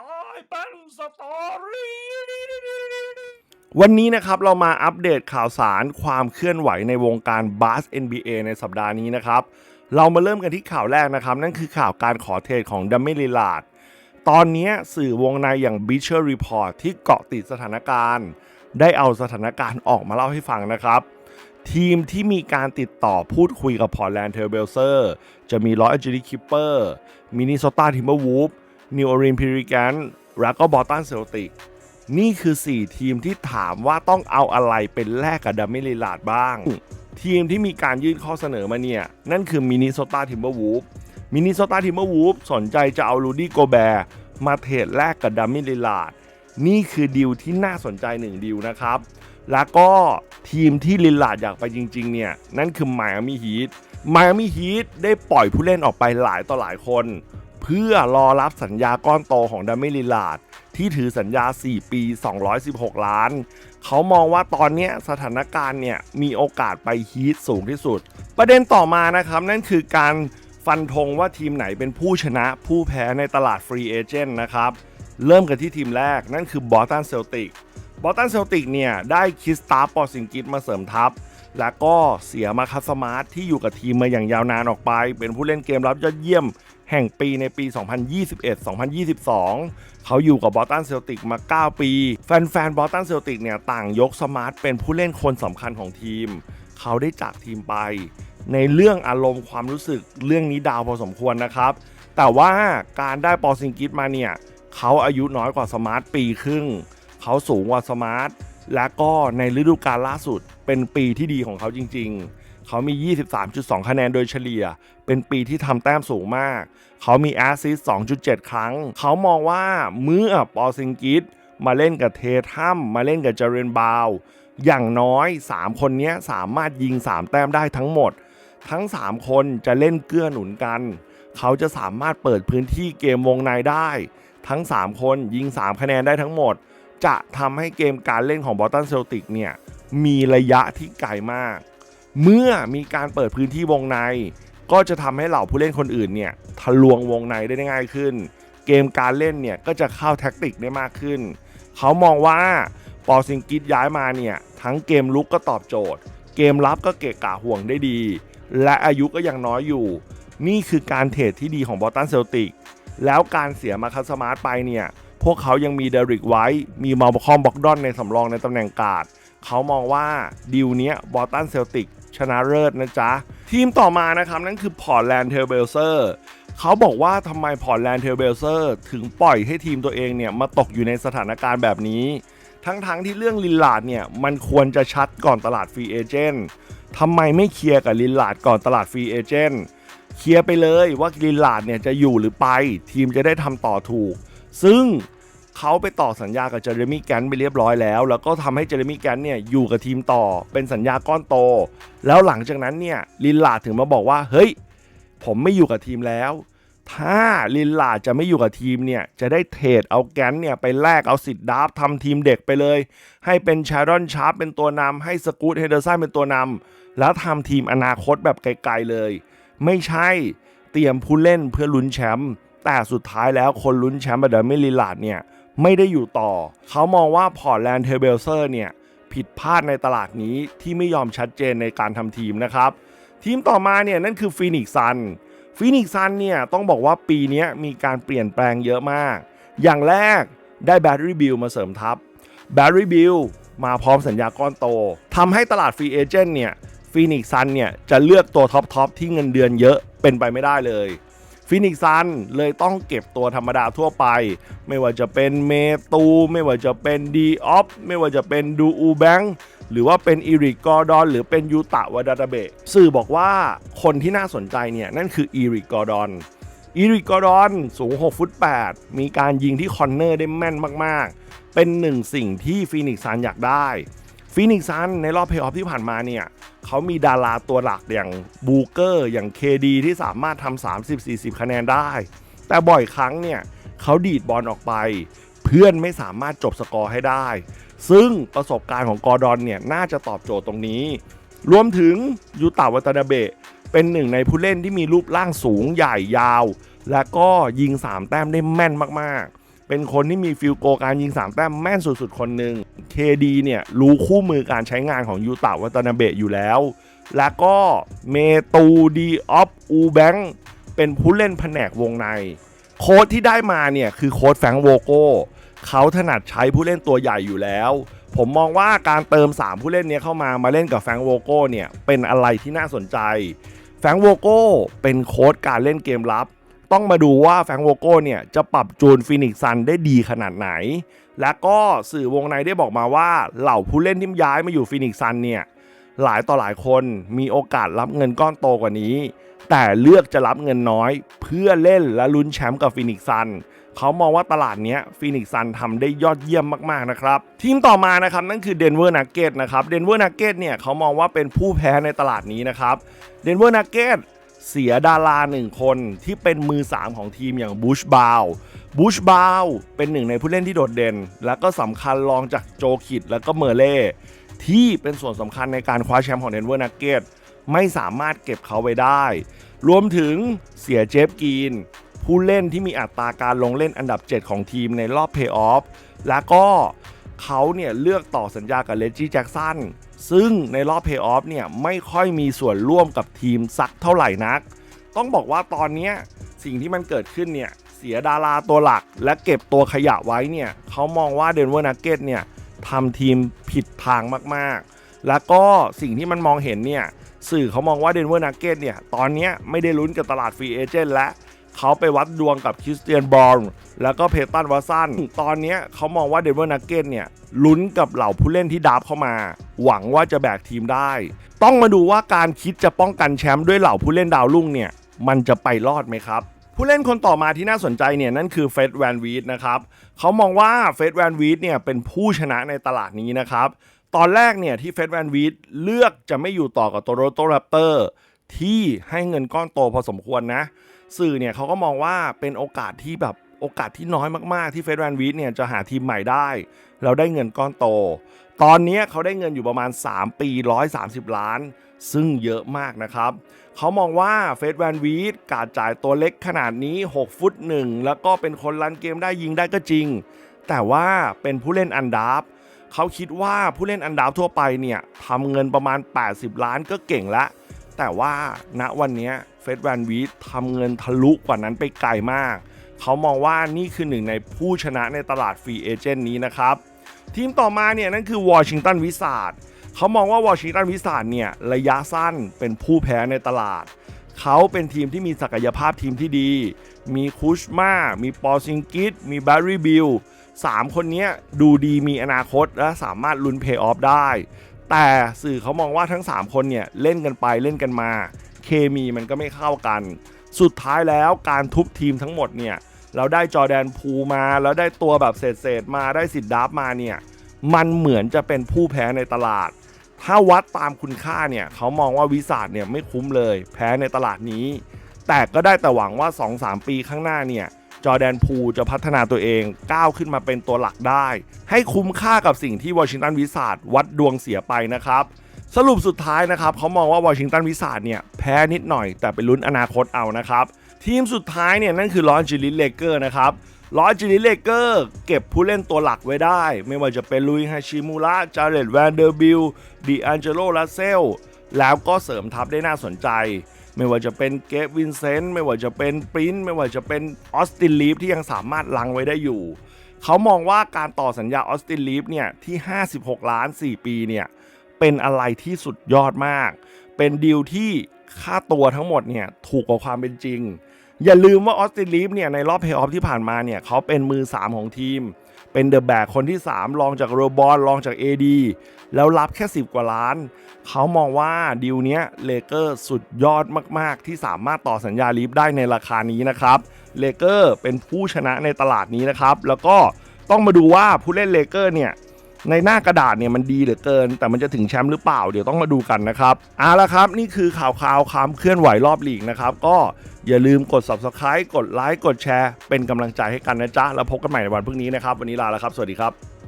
กลายเป็นสตอรี่วันนี้นะครับเรามาอัปเดตข่าวสารความเคลื่อนไหวในวงการบาส NBA ในสัปดาห์นี้นะครับ เรามาเริ่มกันที่ข่าวแรกนะครับ นั่นคือข่าวการขอเทรดของดัมเมลิลาดตอนนี้สื่อวงในอย่าง b e a c h e r Report ที่เกาะติดสถานการณ์ ได้เอาสถานการณ์ออกมาเล่าให้ฟังนะครับ ทีมที่มีการติดต่อพูดคุยกับพอร์แลนด์เท b เบลเซอร์จะมีลอสแอนเจลิสคิปเปอร์มินนิโซตาทิมเบอร์วูฟ นิวออรินพิริแกนแล้วก็บอสตันเซลติกนี่คือ 4 ทีมที่ถามว่าต้องเอาอะไรเป็นแลกกับดัมเมลิลาดบ้าง ทีมที่มีการยื่นข้อเสนอมาเนี่ย นั่นคือมินนิโซตาทิมเบอร์วูฟมินนิโซตาทิมเบอร์วูฟสนใจจะเอาลูดี้โกแบร์มาเทรดแลกกับดัมเมลิลาดนี่คือดีลที่น่าสนใจหนึ่งดีลนะครับ แล้วก็ทีมที่ลิลลาร์ดอยากไปจริงๆ เนี่ย นั่นคือไมอามี่ฮีทไมอามี่ฮีทได้ปล่อยผู้เล่นออกไปหลายต่อหลายคนเพื่อรอรับสัญญาก้อนโตของดัมเมลิลาดที่ถือสัญญา 4 ปี 216 ล้าน เขามองว่าตอนนี้สถานการณ์เนี่ยมีโอกาสไปฮีทสูงที่สุด ประเด็นต่อมานะครับนั่นคือการฟันธงว่าทีมไหนเป็นผู้ชนะผู้แพ้ในตลาดฟรีเอเจนต์นะครับเริ่มกันที่ทีมแรกนั่นคือบอสตันเซลติกบอสตันเซลติกเนี่ยได้คิสตาปอร์ซิงกิสมาเสริมทัพ แล้วก็เสียมาคัสมาร์ทที่อยู่กับทีมมาอย่างยาวนานออกไป เป็นผู้เล่นเกมรับยอดเยี่ยมแห่งปีในปี 2021-2022 เขาอยู่กับบอสตันเซลติกมา 9 ปี แฟนๆบอสตันเซลติกเนี่ยต่างยกสมาร์ทเป็นผู้เล่นคนสำคัญของทีม เขาได้จากทีมไป ในเรื่องอารมณ์ความรู้สึกเรื่องนี้ดาวพอสมควรนะครับ แต่ว่าการได้ปอร์ซิงกิสมาเนี่ย เขาอายุน้อยกว่าสมาร์ทปีครึ่ง เขาสูงกว่าสมาร์ท และก็ในฤดูกาลล่าสุดเป็นปีที่ดีของเขาจริง ๆ เขามี 23.2 คะแนนโดยเฉลี่ย เป็นปีที่ทำแต้มสูงมาก เขามีแอสซิส2.7 ครั้ง เขามองว่าเมื่อปอซิงกิสมาเล่นกับเททัมมาเล่นกับเจเรนบาว อย่างน้อย 3 คนนี้สามารถยิง 3 แต้มได้ทั้งหมด ทั้ง 3 คนจะเล่นเกื้อหนุนกัน เขาจะสามารถเปิดพื้นที่เกมวงในได้ ทั้ง 3 คนยิง 3 คะแนนได้ทั้งหมด จะทำให้เกมการเล่นของบอตันเซลติกเนี่ยมีระยะที่ไกลมาก เมื่อมีการเปิดพื้นที่วงใน ก็จะทำให้เหล่าผู้เล่นคนอื่นเนี่ยทะลวงวงในได้ง่ายขึ้น เกมการเล่นเนี่ยก็จะเข้าแท็กติกได้มากขึ้น เขามองว่าปอซิงกิสย้ายมาเนี่ยทั้งเกมลุกก็ตอบโจทย์ เกมรับก็เกะกะห่วงได้ดี และอายุก็ยังน้อยอยู่ นี่คือการเทรดที่ดีของบอตันเซลติกแล้วการเสียมาคัสสมาร์ทไปเนี่ย พวกเขายังมีเดริกไว้ มีมาลคอมบ็อกดอนในสำรองในตำแหน่งกาดเขามองว่าดีลเนี้ยบอตันเซลติกชนะเลิศนะจ๊ะ ทีมต่อมานะครับ นั่นคือพอร์แลนด์เทลเบลเซอร์เขาบอกว่าทำไมพอร์แลนด์เทลเบลเซอร์ถึงปล่อยให้ทีมตัวเองเนี่ย มาตกอยู่ในสถานการณ์แบบนี้ ทั้งๆทที่เรื่องลินลาดเนี่ย มันควรจะชัดก่อนตลาดฟรีเอเจนต์ทำไมไม่เคลียร์กับลินลาดก่อนตลาดฟรีเอเจนต์เคลียร์ไปเลยว่าลินลาดเนี่ยจะอยู่หรือไป ทีมจะได้ทำต่อถูก ซึ่งเขาไปต่อสัญญากับเจเรมี่แกนไปเรียบร้อยแล้ว แล้วก็ทำให้เจเรมี่แกนเนี่ยอยู่กับทีมต่อเป็นสัญญาก้อนโต แล้วหลังจากนั้นเนี่ยลินลาถึงมาบอกว่า เฮ้ย ผมไม่อยู่กับทีมแล้ว ถ้าลินลาจะไม่อยู่กับทีมเนี่ยจะได้เทรดเอาแกนเนี่ยไปแลกเอาสิทธิ์ดราฟทำทีมเด็กไปเลย ให้เป็นชารอนชาร์ปเป็นตัวนำให้สกูตเฮเดอร์สันเป็นตัวนำแล้วทำทีมอนาคตแบบไกลๆเลย ไม่ใช่เตรียมผู้เล่นเพื่อลุ้นแชมป์ แต่สุดท้ายแล้วคนลุ้นแชมป์แบบเดมิลิลาดเนี่ยไม่ได้อยู่ต่อ เขามองว่าพอร์ตแลนด์เทเบลเซอร์เนี่ยผิดพลาดในตลาดนี้ที่ไม่ยอมชัดเจนในการทำทีมนะครับ ทีมต่อมาเนี่ยนั่นคือฟีนิกซันฟีนิกซันเนี่ยต้องบอกว่าปีนี้มีการเปลี่ยนแปลงเยอะมาก อย่างแรกได้แบ r รี่บิลมาเสริมทัพแบ r รี่บิลมาพร้อมสัญญาก้อนโตทำให้ตลาดฟรีเอเจนต์เนี่ยฟีนิกซันเนี่ยจะเลือกตัวท็อปๆที่เงินเดือนเยอะเป็นไปไม่ได้เลย ฟีนิกซันเลยต้องเก็บตัวธรรมดาทั่วไป ไม่ว่าจะเป็นเมตู ไม่ว่าจะเป็นดีออฟไม่ว่าจะเป็นดูอูแบงหรือว่าเป็นอีริกกอร์ดอน หรือเป็นยูตะวาดาตาเบะสื่อบอกว่าคนที่น่าสนใจเนี่ย นั่นคืออีริกกอร์ดอนอีริกกอร์ดอนสูง 6 ฟุต 8 มีการยิงที่คอนเนอร์ได้แม่นมากๆ เป็นหนึ่งสิ่งที่ฟีนิกซ์ซันอยากได้ฟีนิกซ์ซันในรอบเพลย์ออฟที่ผ่านมาเนี่ย เขามีดาราตัวหลักอย่างบูเกอร์อย่างเคดีที่สามารถทำ30-40 คะแนนได้ แต่บ่อยครั้งเนี่ยเขาดีดบอลออกไป เพื่อนไม่สามารถจบสกอร์ให้ได้ ซึ่งประสบการณ์ของกอร์ดอนเนี่ยน่าจะตอบโจทย์ตรงนี้ รวมถึงยูตาวัตนาเบะเป็นหนึ่งในผู้เล่นที่มีรูปร่างสูงใหญ่ยาว และก็ยิง 3 แต้มได้แม่นมากๆ เป็นคนที่มีฟิลโกการยิง3แต้มแม่นสุดๆคนหนึ่ง KD เนี่ยรู้คู่มือการใช้งานของยูตาวัตนาเบะอยู่แล้ว แล้วก็เมตูดีออฟอูแบงเป็นผู้เล่นแผนกวงใน โค้ดที่ได้มาเนี่ยคือโค้ดแฟงโวโก้เขาถนัดใช้ผู้เล่นตัวใหญ่อยู่แล้ว ผมมองว่าการเติม 3 ผู้เล่นนี้เข้ามามาเล่นกับแฟงโวโก้เนี่ยเป็นอะไรที่น่าสนใจ แฟงโวโก้เป็นโค้ดการเล่นเกมรับ ต้องมาดูว่าแฟงโวโก้เนี่ยจะปรับจูนฟินิกซันได้ดีขนาดไหน และก็สื่อวงในได้บอกมาว่าเหล่าผู้เล่นที่ย้ายมาอยู่ฟินิกซันเนี่ยหลายต่อหลายคนมีโอกาสรับเงินก้อนโตกว่านี้ แต่เลือกจะรับเงินน้อย เพื่อเล่นและลุ้นแชมป์กับฟินิกซันเขามองว่าตลาดนี้ฟินิกซันทำได้ยอดเยี่ยมมากๆนะครับ ทีมต่อมานะครับนั่นคือเดนเวอร์นักเก็ตนะครับเดนเวอร์นักเก็ตเนี่ยเขามองว่าเป็นผู้แพ้ในตลาดนี้นะครับเดนเวอร์นักเก็ต เสียดาราหนึ่งคนที่เป็นมือ 3 ของทีมอย่างบูชบาวบูชบาวเป็นหนึ่งในผู้เล่นที่โดดเด่น และก็สำคัญรองจากโจคิดและก็เมอร์เล่ที่เป็นส่วนสำคัญในการคว้าแชมป์ของเดนเวอร์นักเก็ตไม่สามารถเก็บเขาไว้ได้ รวมถึงเสียเจฟกีน ผู้เล่นที่มีอัตราการลงเล่นอันดับ 7 ของทีมในรอบเพย์ออฟแล้วก็เขาเนี่ยเลือกต่อสัญญากับเลจี้แจ็กสัน ซึ่งในรอบเพย์ออฟเนี่ยไม่ค่อยมีส่วนร่วมกับทีมสักเท่าไหร่นัก ต้องบอกว่าตอนนี้สิ่งที่มันเกิดขึ้นเนี่ยเสียดาราตัวหลัก และเก็บตัวขยะไว้เนี่ยเขามองว่าเดนเวอร์นักเก็ตเนี่ยทำทีมผิดทางมากๆ แล้วก็สิ่งที่มันมองเห็นเนี่ยสื่อเขามองว่าเดนเวอร์นักเก็ตเนี่ยตอนนี้ไม่ได้ลุ้นกับตลาดฟรีเอเจนต์และเขาไปวัดดวงกับคริสเตียนบอลแล้วก็เพตันวาสันตอนนี้เขามองว่าเดนเวอร์นักเก็ตเนี่ย ลุ้นกับเหล่าผู้เล่นที่ดับเข้ามา หวังว่าจะแบกทีมได้ ต้องมาดูว่าการคิดจะป้องกันแชมป์ด้วยเหล่าผู้เล่นดาวรุ่งเนี่ย มันจะไปรอดไหมครับผู้เล่นคนต่อมาที่น่าสนใจเนี่ยนั่นคือเฟดแวนวีดนะครับเขามองว่าเฟดแวนวีดเนี่ยเป็นผู้ชนะในตลาดนี้นะครับ ตอนแรกเนี่ยที่เฟดแวนวีดเลือกจะไม่อยู่ต่อกับโตโรโตแรปเตอร์ที่ให้เงินก้อนโตพอสมควรนะ สื่อเนี่ยเขาก็มองว่าเป็นโอกาสที่แบบ โอกาสที่น้อยมากๆที่เฟดแวนวีดเนี่ยจะหาทีมใหม่ได้แล้วได้เงินก้อนโต ตอนนี้เขาได้เงินอยู่ประมาณ 3 ปี 130 ล้าน ซึ่งเยอะมากนะครับ เขามองว่าเฟดแวนวีดการจ่ายตัวเล็กขนาดนี้ 6 ฟุต 1 แล้วก็เป็นคนรันเกมได้ยิงได้ก็จริง แต่ว่าเป็นผู้เล่นอันดับเขาคิดว่าผู้เล่นอันดับทั่วไปเนี่ยทำเงินประมาณ 80 ล้านก็เก่งแล้วแต่ว่าณวันนี้เฟดแวนวีดทำเงินทะลุกว่านั้นไปไกลมาก เขามองว่านี่คือหนึ่งในผู้ชนะในตลาดฟรีเอเจนต์นี้นะครับ ทีมต่อมาเนี่ยนั่นคือวอชิงตันวิสาดเขามองว่าวอชิงตันวิสาดเนี่ยระยะสั้นเป็นผู้แพ้ในตลาด เขาเป็นทีมที่มีศักยภาพทีมที่ดี มีคุชมา มีปอซิงกิสมีแบร์รี่บิลสามคนนี้ดูดีมีอนาคตและสามารถลุ้นเพย์ออฟได้ แต่สื่อเขามองว่าทั้ง 3 คนเนี่ยเล่นกันไปเล่นกันมา เคมีมันก็ไม่เข้ากัน สุดท้ายแล้วการทุบทีมทั้งหมดเนี่ย เราได้จอแดนพูมาแล้วได้ตัวแบบเศษๆมาได้สิทธิ์ดับมาเนี่ยมันเหมือนจะเป็นผู้แพ้ในตลาด ถ้าวัดตามคุณค่าเนี่ยเขามองว่าวิสาดเนี่ยไม่คุ้มเลย แพ้ในตลาดนี้ แต่ก็ได้แต่หวังว่า 2-3 ปีข้างหน้าเนี่ยจอแดนพูจะพัฒนาตัวเองก้าวขึ้นมาเป็นตัวหลักได้ ให้คุ้มค่ากับสิ่งที่วอชิงตันวิสาดวัดดวงเสียไปนะครับ สรุปสุดท้ายนะครับเขามองว่าวอชิงตันวิสาดเนี่ยแพ้นิดหน่อยแต่ไปลุ้นอนาคตเอานะครับ ทีมสุดท้ายเนี่ยนั่นคือลอนจิลิเลเกอร์นะครับลอนจิลิเลเกอร์เก็บผู้เล่นตัวหลักไว้ได้ ไม่ว่าจะเป็นลุยฮาชิมูระจาเรตแวนเดอร์บิลดิอันเจโลลาเซลแล้วก็เสริมทัพได้น่าสนใจ ไม่ว่าจะเป็นเกฟวินเซนต์ไม่ว่าจะเป็นปรินไม่ว่าจะเป็นออสตินลีฟที่ยังสามารถลังไว้ได้อยู่ เขามองว่าการต่อสัญญาออสตินลีฟเนี่ยที่ 56 ล้าน 4 ปีเนี่ยเป็นอะไรที่สุดยอดมาก เป็นดีลที่ ค่าตัวทั้งหมดเนี่ยถูกกว่าความเป็นจริง อย่าลืมว่าออสตินลีฟเนี่ยในรอบเพย์ออฟที่ผ่านมาเนี่ยเขาเป็นมือ 3 ของทีม เป็นเดอะแบกคนที่ 3 รองจากโรบอลรองจาก AD แล้วรับแค่ 10 กว่าล้าน เขามองว่าดีลเนี้ยเลเกอร์สุดยอดมาก ๆ ที่สามารถต่อสัญญาลีฟได้ในราคานี้นะครับเลเกอร์เป็นผู้ชนะในตลาดนี้นะครับแล้วก็ต้องมาดูว่าผู้เล่นเลเกอร์เนี่ย ในหน้ากระดาษเนี่ยมันดีเหลือเกิน แต่มันจะถึงแชมป์หรือเปล่าเดี๋ยวต้องมาดูกันนะครับเอาละครับนี่คือข่าวข่าวความเคลื่อนไหวรอบลีกนะครับก็อย่าลืมกด subscribe กดไลค์กดแชร์เป็นกำลังใจให้กันนะจ๊ะแล้วพบกันใหม่ในวันพรุ่งนี้นะครับวันนี้ลาแล้วครับ สวัสดีครับ